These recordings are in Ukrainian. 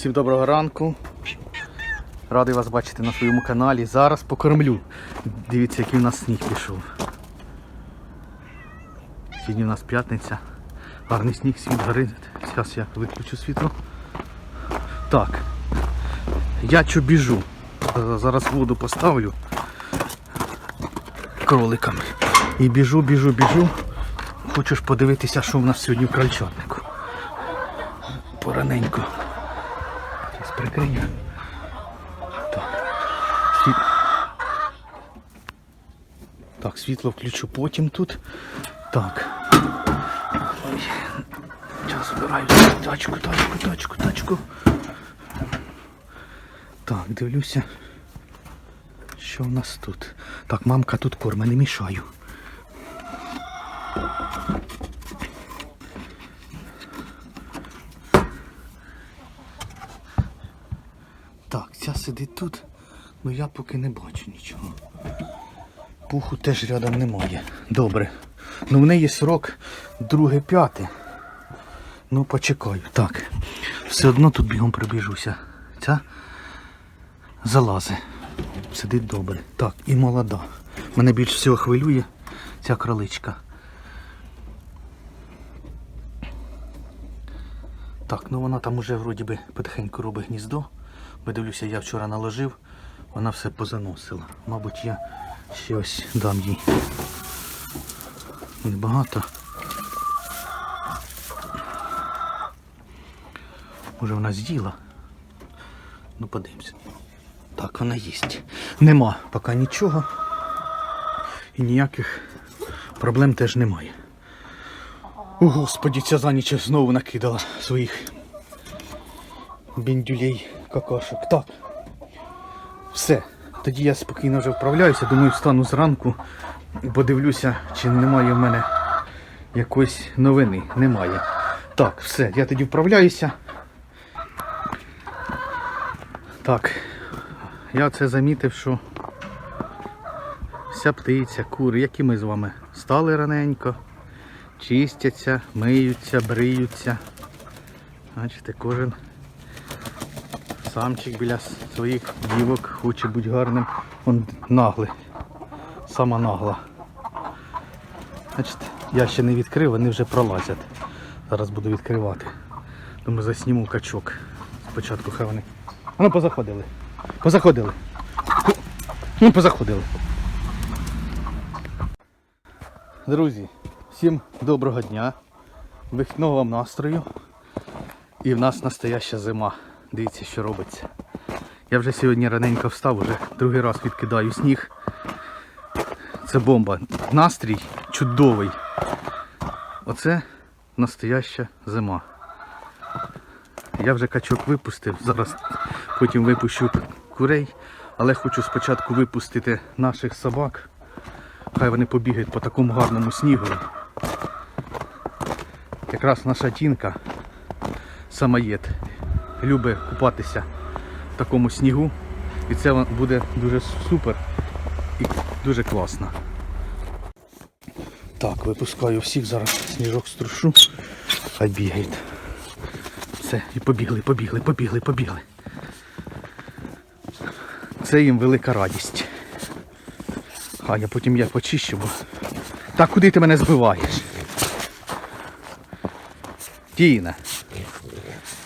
Всім доброго ранку. Радий вас бачити на своєму каналі. Зараз покормлю. Дивіться, який в нас сніг пішов. Сьогодні у нас п'ятниця. Гарний сніг, світ горить. Зараз я виключу світло. Так. Я що біжу. Е, Зараз воду поставлю кроликам. І біжу, біжу, біжу. Хочу подивитися, що в нас сьогодні в крольчатнику. Пораненько. Зараз прикрию. Так. Так, світло включу потім тут. Так. Зараз збираю тачку, тачку, тачку, тачку. Так, дивлюся. Що в нас тут? Так, мамка тут корма, не мішаю. Так, ця сидить тут, але я поки не бачу нічого. Пуху теж рядом немає. Добре. Ну в неї срок друге п'яте. Ну почекаю. Так. Все одно тут бігом прибіжуся. Ця залази. Сидить добре. Так, і молода. Мене більш всього хвилює ця кроличка. Так, ну вона там уже вроді би потихеньку робить гніздо. Бо я вчора наложив, вона все позаносила. Мабуть, я ще ось дам їй. Небагато. Може вона з'їла. Ну подивимося. Так, вона їсть. Нема поки нічого. І ніяких проблем теж немає. О, господі, ця за знову накидала своїх біндюлей какашок. Так. Все. Тоді я спокійно вже вправляюся. Думаю, встану зранку, подивлюся, чи немає в мене якоїсь новини. Немає. Так, все, я тоді вправляюся. Так, я це замітив, що вся птиця, кури, як і ми з вами, стали раненько, чистяться, миються, бриються. Бачите, кожен самчик біля своїх дівок хоче бути гарним. Он наглий, сама нагла. Бачите, я ще не відкрив, вони вже пролазять. Зараз буду відкривати. Думаю, засніму качок. Спочатку хай вони. А ну позаходили. Позаходили. Ну, позаходили. Друзі, всім доброго дня. Вихідного вам настрою. І в нас настояща зима. Дивіться, що робиться. Я вже сьогодні раненько встав, вже другий раз відкидаю сніг. Це бомба. Настрій чудовий. Оце настояща зима. Я вже качок випустив, зараз потім випущу курей, але хочу спочатку випустити наших собак. Хай вони побігають по такому гарному снігу. Якраз наша тінка, самоєд, любить купатися в такому снігу. І це буде дуже супер і дуже класно. Так, випускаю всіх, зараз сніжок струшу, хай бігають. Все, і побігли, побігли, побігли, побігли. Це їм велика радість. А я потім я почищу, бо... Так куди ти мене збиваєш? Тіна.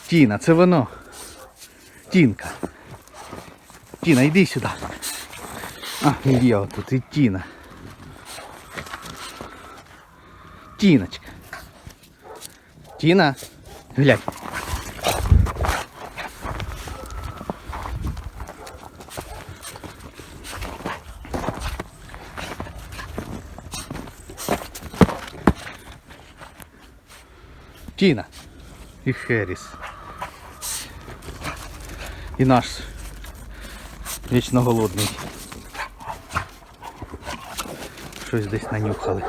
Тіна, це воно. Тінка. Тіна, йди сюди. А, я отут і Тіна. Тіночка. Тіна. Глянь. Тіна і Херіс. І наш вічно голодний. Щось десь нанюхали.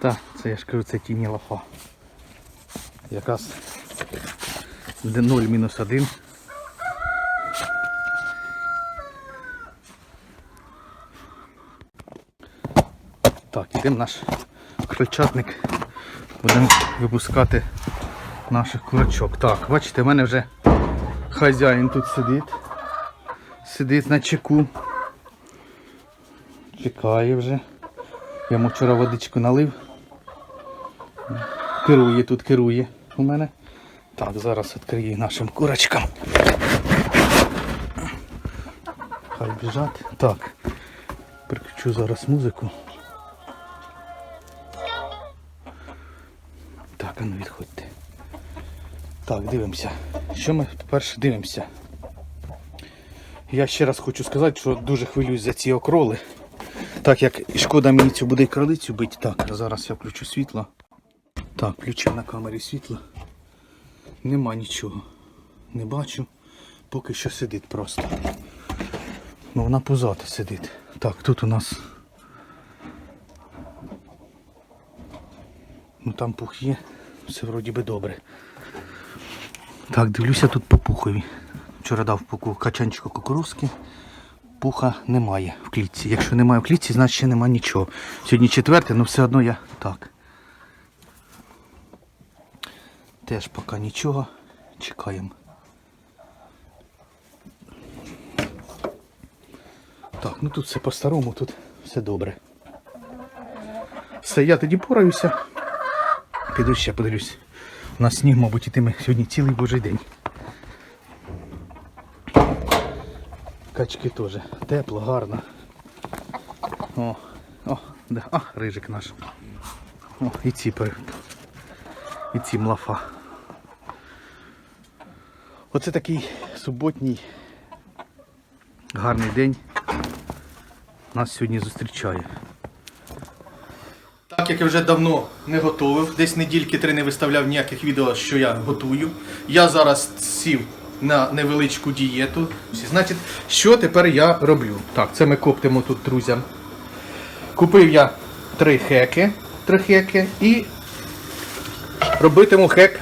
Так, це я ж кажу, це тіні лофа. Якраз де 0 мінус 1. Так, ідемо наш крольчатник. Будемо випускати наших курочок. Так, бачите, в мене вже хазяїн тут сидить. Сидить на чеку. Чекає вже. Я йому вчора водичку налив. Керує тут, керує у мене. Так, зараз відкрию нашим курочкам. Хай біжать. Так. Переключу зараз музику. Так, а ну відходьте. Так, дивимося. Що ми перше дивимося? Я ще раз хочу сказати, що дуже хвилююсь за ці окроли. Так як і шкода мені цю буде й кролицю бити. Так, зараз я включу світло. Так, включив на камері світло. Нема нічого. Не бачу. Поки що сидить просто. Ну вона пузата сидить. Так, тут у нас. Ну там пух є. Все вроді би добре. Так, дивлюся тут по пухові. Вчора дав пуку качанчику кукурузки. Пуха немає в клітці. Якщо немає в клітці, значить ще немає нічого. Сьогодні четверте, але все одно я так. Теж поки нічого. Чекаємо. Так, ну тут все по-старому, тут все добре. Все, я тоді пораюся. Піду ще подивлюсь. У нас сніг, мабуть, ітиме сьогодні цілий божий день. Качки теж. Тепло, гарно. О, о, да. А, рижик наш. О, і ці і ці млафа. Оце такий суботній гарний день нас сьогодні зустрічає. Так як я вже давно не готував, десь недільки три не виставляв ніяких відео, що я готую. Я зараз сів на невеличку дієту. Значить, що тепер я роблю? Так, це ми коптимо тут друзям. Купив я три хеки, три хеки і робитиму хек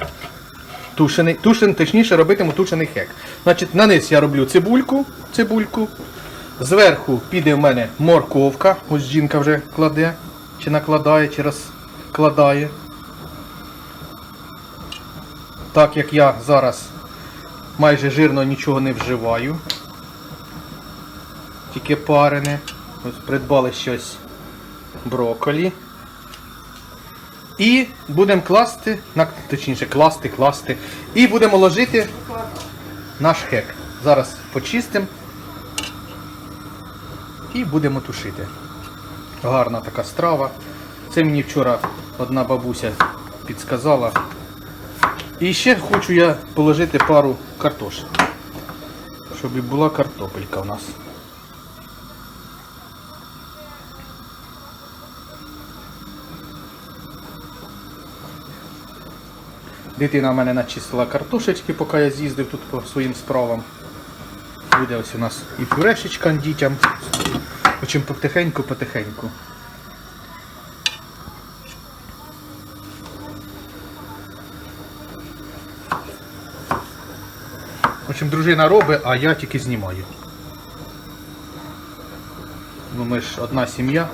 тушений. Тушен, точніше, робитиму тушений хек. Значить, на низ я роблю цибульку, цибульку. Зверху піде в мене морковка. Ось жінка вже кладе, чи накладає, чи розкладає. Так як я зараз майже жирно нічого не вживаю. Тільки парене. Ось придбали щось брокколі. І будемо класти, точніше класти, класти. І будемо ложити наш хек. Зараз почистимо і будемо тушити. Гарна така страва. Це мені вчора одна бабуся підсказала. І ще хочу я положити пару картошин. Щоб і була картопелька у нас. Дитина в мене начистила картошечки, поки я з'їздив тут по своїм справам. Буде ось у нас і пюрешечка дітям. Общем, потихеньку-потихеньку. Общем, дружина робить, а я тільки знімаю. Ну ми ж одна сім'я,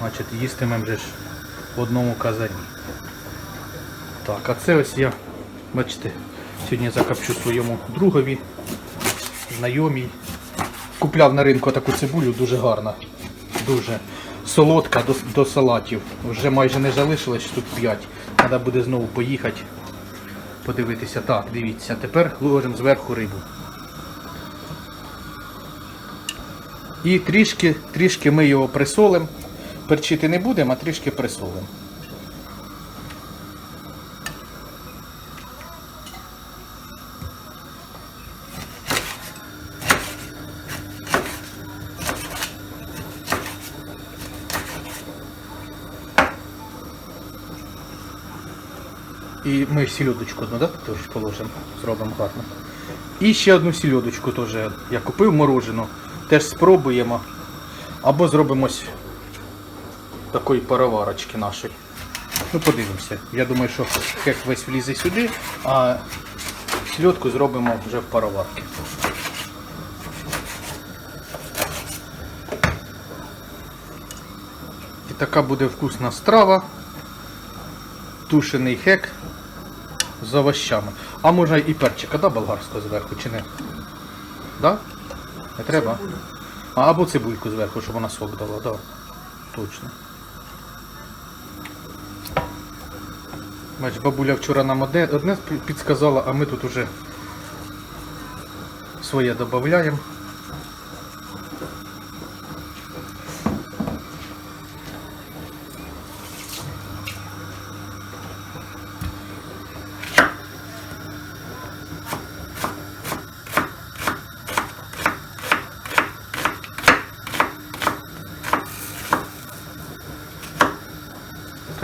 значить їстимемо же ж в одному казані. Так, а це ось я, бачите, сьогодні закопчу своєму другові, знайомій. Купляв на ринку таку цибулю, дуже гарна, дуже солодка до, до салатів. Вже майже не залишилось штук 5. Треба буде знову поїхати, подивитися. Так, дивіться, тепер ложимо зверху рибу. І трішки, трішки ми його присолимо. Перчити не будемо, а трішки присолимо. І ми сільодочку одну, да, теж положимо, зробимо гарно. І ще одну сільодочку теж я купив морожену, теж спробуємо. Або зробимось такої пароварочки нашої. Ну, подивимося. Я думаю, що хек весь влізе сюди, а сільодку зробимо вже в пароварці. І така буде вкусна страва. Тушений хек з овощами. А можна і перчика, да, болгарського зверху, чи не? Да? Не треба? А, або цибульку зверху, щоб вона сок дала, да. Точно. Бач, бабуля вчора нам одне, одне підсказала, а ми тут уже своє додаємо.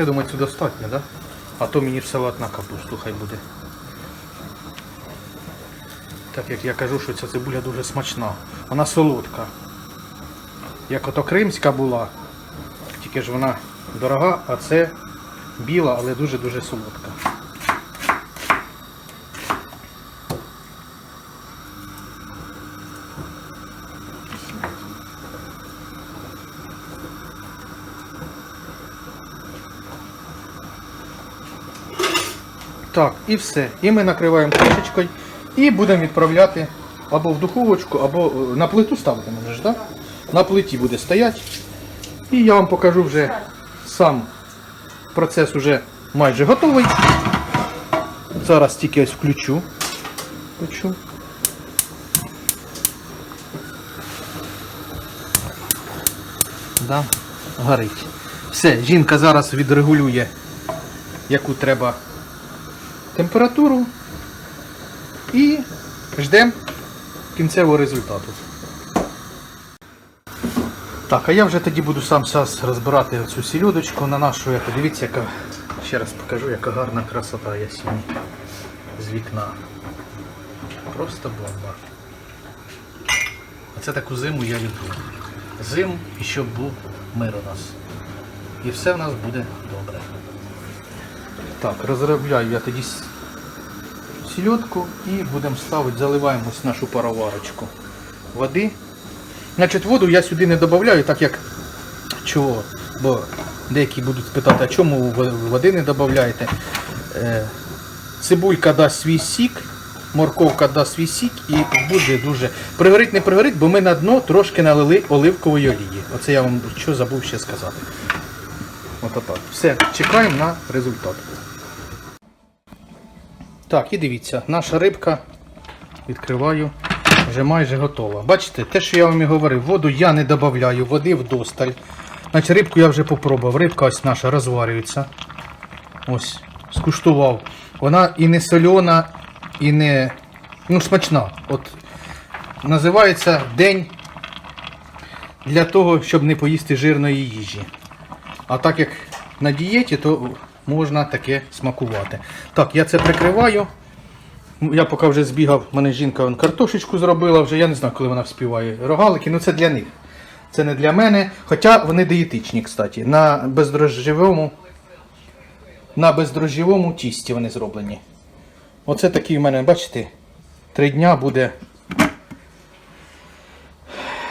Я думаю, це достатньо, да? А то мені салат на капусту хай буде. Так як я кажу, що ця цибуля дуже смачна. Вона солодка. Як ото кримська була, тільки ж вона дорога, а це біла, але дуже-дуже солодка. Так, і все. І ми накриваємо кришечкою і будемо відправляти або в духовочку, або е, на плиту ставити можеш, так? На плиті буде стояти. І я вам покажу вже сам процес уже майже готовий. Зараз тільки ось включу. включу. Да, горить. Все, жінка зараз відрегулює, яку треба температуру і ждемо кінцевого результату. Так, а я вже тоді буду сам зараз розбирати цю сільодочку на нашу. яку. Дивіться, яка, ще раз покажу, яка гарна красота є сьогодні з вікна. Просто бомба. Оце таку зиму я люблю. Зиму і щоб був мир у нас. І все в нас буде добре. Так, розробляю я тоді с- сільотку і будемо ставити, заливаємо ось нашу пароварочку води. Значить, воду я сюди не додаю, так як чого? Бо деякі будуть питати, а чому води не додаєте? Е, цибулька дасть свій сік, морковка дасть свій сік і буде дуже. Пригорить, не пригорить, бо ми на дно трошки налили оливкової олії. Оце я вам що забув ще сказати. От отак. Все, чекаємо на результат. Так, і дивіться, наша рибка відкриваю, вже майже готова. Бачите, те, що я вам і говорив, воду я не додаю, води вдосталь. Значить, рибку я вже попробував. Рибка ось наша розварюється. Ось, скуштував. Вона і не сольона, і не. Ну, смачна. От називається день для того, щоб не поїсти жирної їжі. А так як на дієті, то можна таке смакувати. Так, я це прикриваю. Я поки вже збігав, мене жінка вон, картошечку зробила, вже я не знаю, коли вона вспіває. Рогалики, ну це для них. Це не для мене. Хоча вони дієтичні, кстати. На бездрожжєвому, на бездрожжєвому тісті вони зроблені. Оце такий в мене, бачите, три дня буде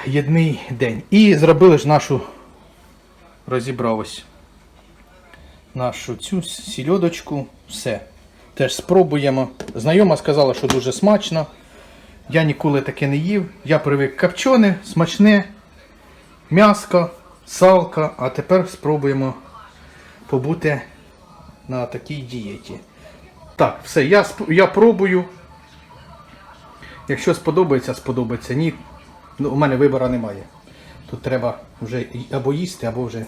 єдний день. І зробили ж нашу розібрав ось нашу цю сільодочку. Все. Теж спробуємо. Знайома сказала, що дуже смачно. Я ніколи таке не їв. Я привик копчене, смачне, м'яско, салка. А тепер спробуємо побути на такій дієті. Так, все, я, я пробую. Якщо сподобається, сподобається. Ні, ну, у мене вибору немає. Тут треба вже або їсти, або вже,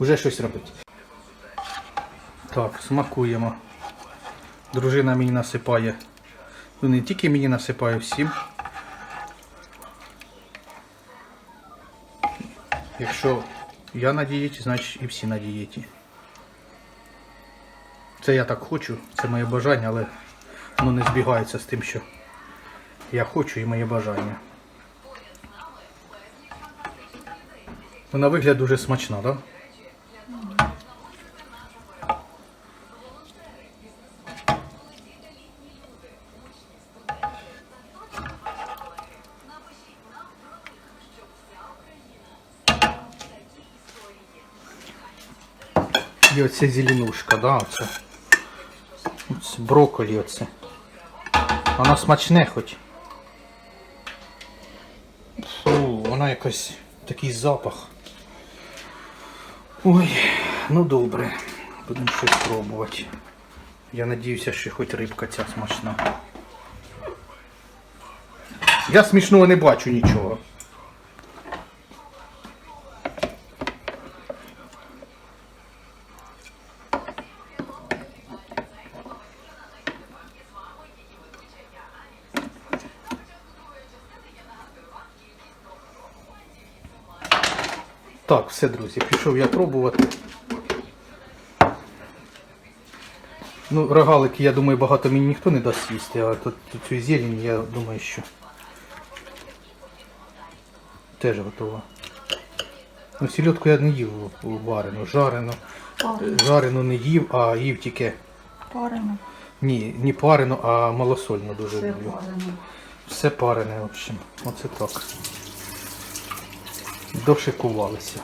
вже щось робити. Так, смакуємо. Дружина мені насипає. Ну не тільки мені насипає всім. Якщо я на дієті, значить і всі на дієті. Це я так хочу, це моє бажання, але воно не збігається з тим, що я хочу і моє бажання. Ну, на вигляд дуже смачна, так? Да? І оце зеленушка, да, оце. Оце брокколі оце. Воно смачне хоч. Фу, вона якась такий запах. Ой, ну добре. Будемо щось пробувати. Я надіюся, що хоч рибка ця смачна. Я смішного не бачу нічого. Так, все, друзі, пішов я пробувати. Ну, рогалики, я думаю, багато мені ніхто не дасть їсти, а тут, тут цю зелень, я думаю, що теж готова. Ну, сільотку я не їв варену, жарену. Парено. Жарену не їв, а їв тільки. Парено. Ні, не парену, а малосольну дуже Все люблю. парено. Все парене, в общем. Оце так. Дошикувалися.